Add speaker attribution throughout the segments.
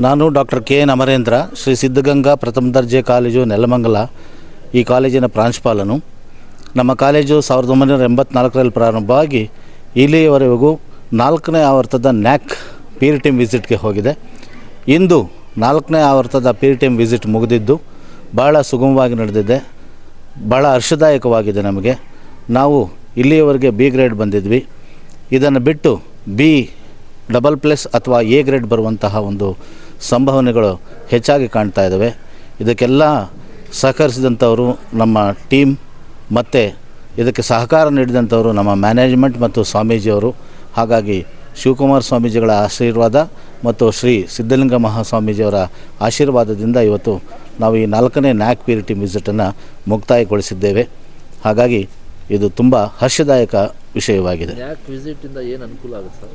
Speaker 1: ನಾನು doctor K N Amarendra, Shri Siddhaganga ಪ್ರಥಮ ದರ್ಜೆ ಕಾಲೇಜು ನೆಲಮಂಗಲ, ಈ ಕಾಲೇಜಿನ ಪ್ರಾಂಶುಪಾಲನು. ನಮ್ಮ ಕಾಲೇಜು ಸಾವಿರದ ಒಂಬೈನೂರ ಎಂಬತ್ನಾಲ್ಕರಲ್ಲಿ ಪ್ರಾರಂಭವಾಗಿ ಇಲ್ಲಿಯವರೆಗೂ ನಾಲ್ಕನೇ ಆವರ್ತದ ನ್ಯಾಕ್ ಪೀರ್ ಟೀಮ್ ವಿಸಿಟ್ಗೆ ಹೋಗಿದೆ. ಇಂದು ನಾಲ್ಕನೇ ಆವರ್ತದ ಪೀರ್ ಟೀಮ್ ವಿಸಿಟ್ ಮುಗಿದಿದ್ದು ಭಾಳ ಸುಗಮವಾಗಿ ನಡೆದಿದೆ. ಭಾಳ ಹರ್ಷದಾಯಕವಾಗಿದೆ ನಮಗೆ. ನಾವು ಇಲ್ಲಿಯವರೆಗೆ ಬಿ ಗ್ರೇಡ್ ಬಂದಿದ್ವಿ. ಇದನ್ನು ಬಿಟ್ಟು ಬಿ ಡಬಲ್ ಪ್ಲಸ್ ಅಥವಾ ಎ ಗ್ರೇಡ್ ಬರುವಂತಹ ಒಂದು ಸಂಭಾವನೆಗಳು ಹೆಚ್ಚಾಗಿ ಕಾಣ್ತಾ ಇದ್ದಾವೆ ಇದಕ್ಕೆಲ್ಲ ಸಹಕರಿಸಿದಂಥವರು ನಮ್ಮ ಟೀಮ್, ಮತ್ತು ಇದಕ್ಕೆ ಸಹಕಾರ ನೀಡಿದಂಥವರು ನಮ್ಮ ಮ್ಯಾನೇಜ್ಮೆಂಟ್ ಮತ್ತು ಸ್ವಾಮೀಜಿಯವರು, ಹಾಗಾಗಿ ಶಿವಕುಮಾರ್ ಸ್ವಾಮೀಜಿಗಳ ಆಶೀರ್ವಾದ ಮತ್ತು ಶ್ರೀ ಸಿದ್ಧಲಿಂಗ ಮಹಾಸ್ವಾಮೀಜಿಯವರ ಆಶೀರ್ವಾದದಿಂದ ಇವತ್ತು ನಾವು ಈ ನಾಲ್ಕನೇ ನ್ಯಾಕ್ ಪ್ಯೂರಿಟಿ ವಿಸಿಟನ್ನು ಮುಕ್ತಾಯಗೊಳಿಸಿದ್ದೇವೆ. ಹಾಗಾಗಿ ಇದು ತುಂಬ ಹರ್ಷದಾಯಕ ವಿಷಯವಾಗಿದೆ.
Speaker 2: ವಿಸಿಟಿಂದ ಏನು ಅನುಕೂಲ ಆಗುತ್ತೆ ಸರ್?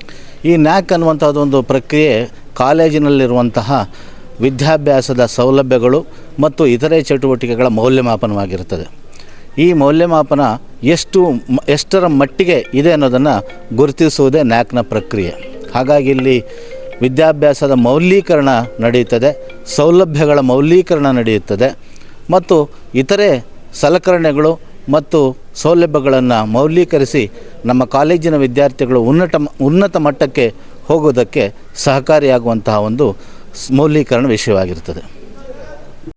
Speaker 1: ಈ ನ್ಯಾಕ್ ಅನ್ನುವಂಥದ್ದು ಒಂದು ಪ್ರಕ್ರಿಯೆ ಕಾಲೇಜಿನಲ್ಲಿರುವಂತಹ ವಿದ್ಯಾಭ್ಯಾಸದ ಸೌಲಭ್ಯಗಳು ಮತ್ತು ಇತರೆ ಚಟುವಟಿಕೆಗಳ ಮೌಲ್ಯಮಾಪನವಾಗಿರುತ್ತದೆ. ಈ ಮೌಲ್ಯಮಾಪನ ಎಷ್ಟು ಎಷ್ಟರ ಮಟ್ಟಿಗೆ ಇದೆ ಅನ್ನೋದನ್ನು ಗುರುತಿಸುವುದೇ ನ್ಯಾಕ್ನ ಪ್ರಕ್ರಿಯೆ. ಹಾಗಾಗಿ ಇಲ್ಲಿ ವಿದ್ಯಾಭ್ಯಾಸದ ಮೌಲ್ಯೀಕರಣ ನಡೆಯುತ್ತದೆ ಸೌಲಭ್ಯಗಳ ಮೌಲ್ಯೀಕರಣ ನಡೆಯುತ್ತದೆ ಮತ್ತು ಇತರೆ ಸಲಕರಣೆಗಳು ಮತ್ತು ಸೌಲಭ್ಯಗಳನ್ನು ಮೌಲ್ಯೀಕರಿಸಿ ನಮ್ಮ ಕಾಲೇಜಿನ ವಿದ್ಯಾರ್ಥಿಗಳು ಉನ್ನತ ಉನ್ನತ ಮಟ್ಟಕ್ಕೆ ಹೋಗೋದಕ್ಕೆ ಸಹಕಾರಿಯಾಗುವಂತಹ ಒಂದು ಮೌಲ್ಯೀಕರಣ ವಿಷಯವಾಗಿರ್ತದೆ